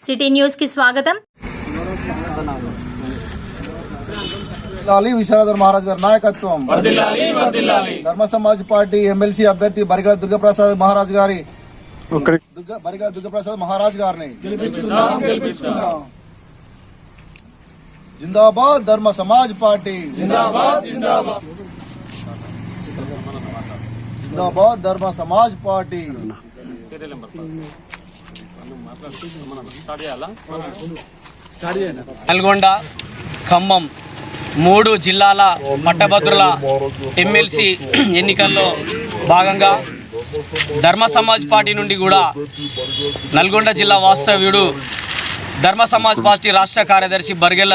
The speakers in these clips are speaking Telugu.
సిటీ న్యూస్కి స్వాగతం లాలి విశ్వనాథర్ మహారాజ్ గారి నాయకత్వం ధర్మ సమాజ్ పార్టీ ఎమ్మెల్సీ అభ్యర్థి బరిగా దుర్గప్రసాద్ మహారాజ్ గారి దుర్గ బరిగా దుర్గప్రసాద్ మహారాజ్ గారిని జిందాబాద్ ధర్మ సమాజ్ పార్టీ జిందాబాద్ జిందాబాద్ జిందాబాద్ ధర్మ సమాజ్ పార్టీ నల్గొండ ఖమ్మం మూడు జిల్లాల పట్టభద్రుల ఎమ్మెల్సీ ఎన్నికల్లో భాగంగా ధర్మ సమాజ్ పార్టీ నుండి కూడా నల్గొండ జిల్లా వాస్తవ్యుడు ధర్మ సమాజ్ పార్టీ రాష్ట్ర కార్యదర్శి బర్గెల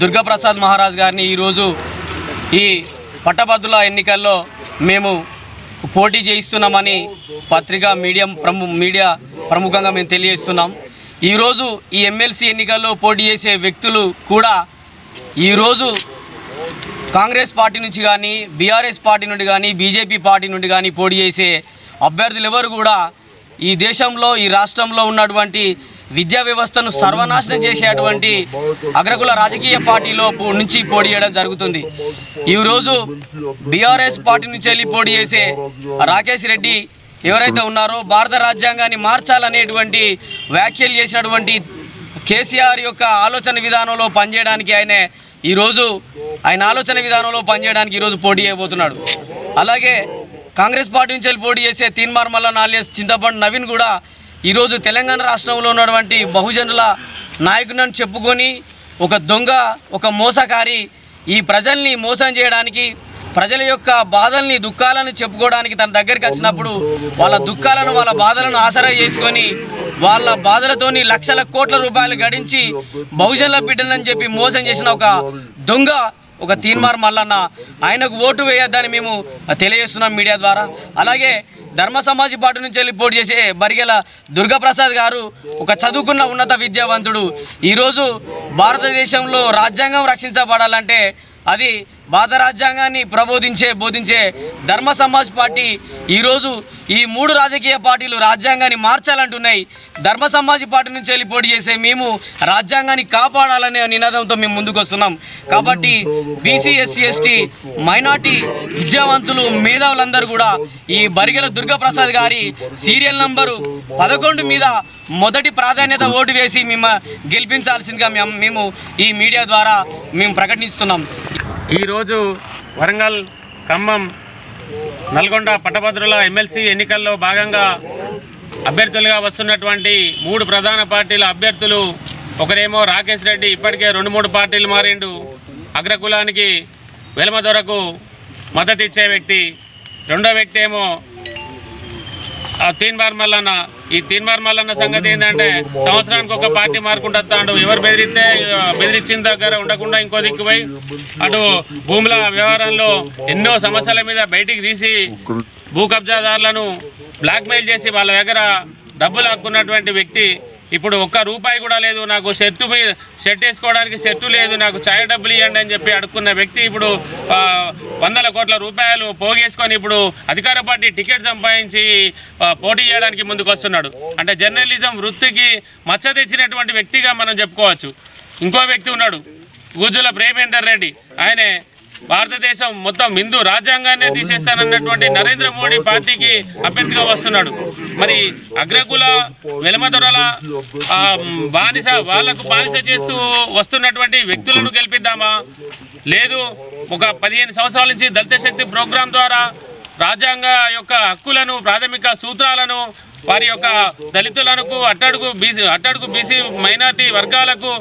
దుర్గాప్రసాద్ మహారాజ్ గారిని ఈరోజు ఈ పట్టభద్రుల ఎన్నికల్లో మేము పోటీ చేయిస్తున్నామని పత్రికా మీడియా ప్రము మీడియా ప్రముఖంగా మేము తెలియజేస్తున్నాం. ఈరోజు ఈ ఎమ్మెల్సీ ఎన్నికల్లో పోటీ చేసే వ్యక్తులు కూడా ఈరోజు కాంగ్రెస్ పార్టీ నుంచి కానీ బీఆర్ఎస్ పార్టీ నుండి కానీ బీజేపీ పార్టీ నుండి కానీ పోటీ చేసే అభ్యర్థులు ఎవరు కూడా ఈ దేశంలో ఈ రాష్ట్రంలో ఉన్నటువంటి విద్యా వ్యవస్థను సర్వనాశనం చేసేటువంటి అగ్రకుల రాజకీయ పార్టీలో నుంచి పోటీ చేయడం జరుగుతుంది. ఈరోజు బీఆర్ఎస్ పార్టీ నుంచి వెళ్ళి పోటీ చేసే రాకేష్ రెడ్డి ఎవరైతే ఉన్నారో భారత రాజ్యాంగాన్ని మార్చాలనేటువంటి వ్యాఖ్యలు చేసినటువంటి కేసీఆర్ యొక్క ఆలోచన విధానంలో పనిచేయడానికి ఆయన ఈరోజు ఆయన ఆలోచన విధానంలో పనిచేయడానికి ఈరోజు పోటీ చేయబోతున్నాడు. అలాగే కాంగ్రెస్ పార్టీ నుంచి వెళ్ళి పోటీ చేసే తీన్మార్ మల్ల నాలియస్ చింతపండు నవీన్ కూడా ఈరోజు తెలంగాణ రాష్ట్రంలో ఉన్నటువంటి బహుజనుల నాయకులను చెప్పుకొని ఒక దొంగ ఒక మోసకారి ఈ ప్రజల్ని మోసం చేయడానికి ప్రజల యొక్క బాధల్ని దుఃఖాలను చెప్పుకోవడానికి తన దగ్గరికి వచ్చినప్పుడు వాళ్ళ దుఃఖాలను వాళ్ళ బాధలను ఆసరా చేసుకొని వాళ్ళ బాధలతోని లక్షల కోట్ల రూపాయలు గడించి బహుజనుల బిడ్డలని చెప్పి మోసం చేసిన ఒక దొంగ ఒక తీన్మార్ మల్లన్న. ఆయనకు ఓటు వేయొద్దని మేము తెలియజేస్తున్నాం మీడియా ద్వారా. అలాగే ధర్మ సమాజ్ పార్టీ నుంచి వెళ్ళి పోటీ చేసే బరిగెల దుర్గాప్రసాద్ గారు ఒక చదువుకున్న ఉన్నత విద్యావంతుడు. ఈరోజు భారతదేశంలో రాజ్యాంగం రక్షించబడాలంటే అది భారత రాజ్యాంగాన్ని ప్రబోధించే బోధించే ధర్మ సమాజ్ పార్టీ ఈరోజు ఈ మూడు రాజకీయ పార్టీలు రాజ్యాంగాన్ని మార్చాలంటున్నాయి. ధర్మ సమాజ్ పార్టీ నుంచి వెళ్ళి పోటీ చేసే మేము రాజ్యాంగాన్ని కాపాడాలనే నినాదంతో మేము ముందుకు వస్తున్నాం కాబట్టి బీసీ ఎస్సీ ఎస్టీ మైనార్టీ విద్యావంతులు మేధావులందరూ కూడా ఈ బరిగెల దుర్గాప్రసాద్ గారి సీరియల్ నంబరు పదకొండు మీద మొదటి ప్రాధాన్యత ఓటు వేసి మేము గెలిపించాల్సిందిగా మేము మేము ఈ మీడియా ద్వారా మేము ప్రకటిస్తున్నాం. ఈరోజు వరంగల్ ఖమ్మం నల్గొండ పట్టభద్రుల ఎమ్మెల్సీ ఎన్నికల్లో భాగంగా అభ్యర్థులుగా వస్తున్నటువంటి మూడు ప్రధాన పార్టీల అభ్యర్థులు ఒకరేమో రాకేష్ రెడ్డి ఇప్పటికే రెండు మూడు పార్టీలు మారిండు. అగ్రకులానికి వెలమ దొరకు మద్దతు ఇచ్చే వ్యక్తి. రెండో వ్యక్తి ఏమో ఆ తీన్మార్ మల్లన్న ఈ తీన్మార్ మల్లన్న సంగతి ఏంటంటే సంవత్సరానికి ఒక పార్టీ మారుకుంటాడు ఎవరు బెదిరిస్తే బెదిరించిన దగ్గర ఉండకుండా ఇంకో దిక్కుపోయి అటు భూముల వ్యవహారంలో ఎన్నో సమస్యల మీద బయటికి తీసి భూ కబ్జాదారులను బ్లాక్మెయిల్ చేసి వాళ్ళ దగ్గర డబ్బులు హక్కున్నటువంటి వ్యక్తి ఇప్పుడు ఒక్క రూపాయి కూడా లేదు. నాకు షర్టు షర్ట్ వేసుకోవడానికి షర్టు లేదు. నాకు ఛాయ డబ్బులు ఇవ్వండి అని చెప్పి అడుక్కున్న వ్యక్తి ఇప్పుడు వందల కోట్ల రూపాయలు పోగేసుకొని ఇప్పుడు అధికార పార్టీ టికెట్ సంపాదించి పోటీ చేయడానికి ముందుకు వస్తున్నాడు. అంటే జర్నలిజం వృత్తికి మచ్చ తెచ్చినటువంటి వ్యక్తిగా మనం చెప్పుకోవచ్చు. ఇంకో వ్యక్తి ఉన్నాడు గుజ్జుల ప్రేమేందర్ రెడ్డి. ఆయనే భారతదేశం మొత్తం హిందూ రాజ్యాంగాన్ని తీసేస్తానన్నటువంటి నరేంద్ర మోడీ పార్టీకి అభ్యర్థిగా వస్తున్నాడు. మరి అగ్రకుల వెలమదొరల బానిస వాళ్ళకు బానిస చేస్తూ వస్తున్నటువంటి వ్యక్తులను గెలిపిద్దామా? లేదు ఒక పదిహేను సంవత్సరాల నుంచి దళిత శక్తి ప్రోగ్రాం ద్వారా రాజ్యాంగ యొక్క హక్కులను ప్రాథమిక సూత్రాలను వారి యొక్క దళితులకు అట్టడుగు బీసీ అట్టడుగు బీసీ మైనార్టీ వర్గాలకు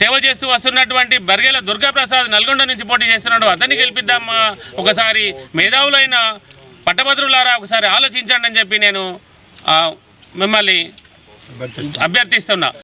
సేవ చేస్తూ వస్తున్నటువంటి బర్గేల దుర్గాప్రసాద్ నల్గొండ నుంచి పోటీ చేస్తున్నాడు. అతన్ని గెలిపిద్దామా ఒకసారి మేధావులైన పట్టభద్రులారా ఒకసారి ఆలోచించండి అని చెప్పి నేను మిమ్మల్ని అభ్యర్థిస్తున్నా.